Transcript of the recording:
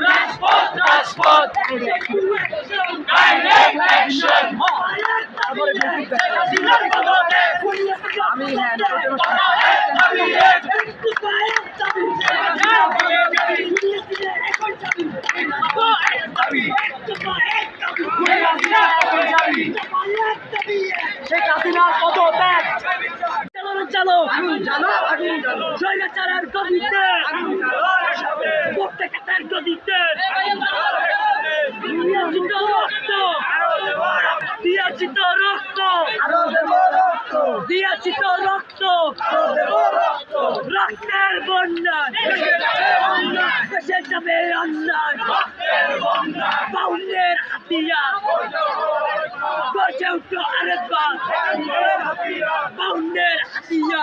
Transport, transport, transport. Sheikh Hasina কত ত্যাগ চালো শৈলাচারের গদিতে প্রত্যেকের গদিতে নিয়োজিত রক্ত নিয়োজিত রক্ত নিয়োজিত রক্ত রক্তের বন্যা দেশে যাবে অন্যায়। হাতিয়া। গর্জে উঠল আরেকবার। বাউন্ডের হাতিয়া।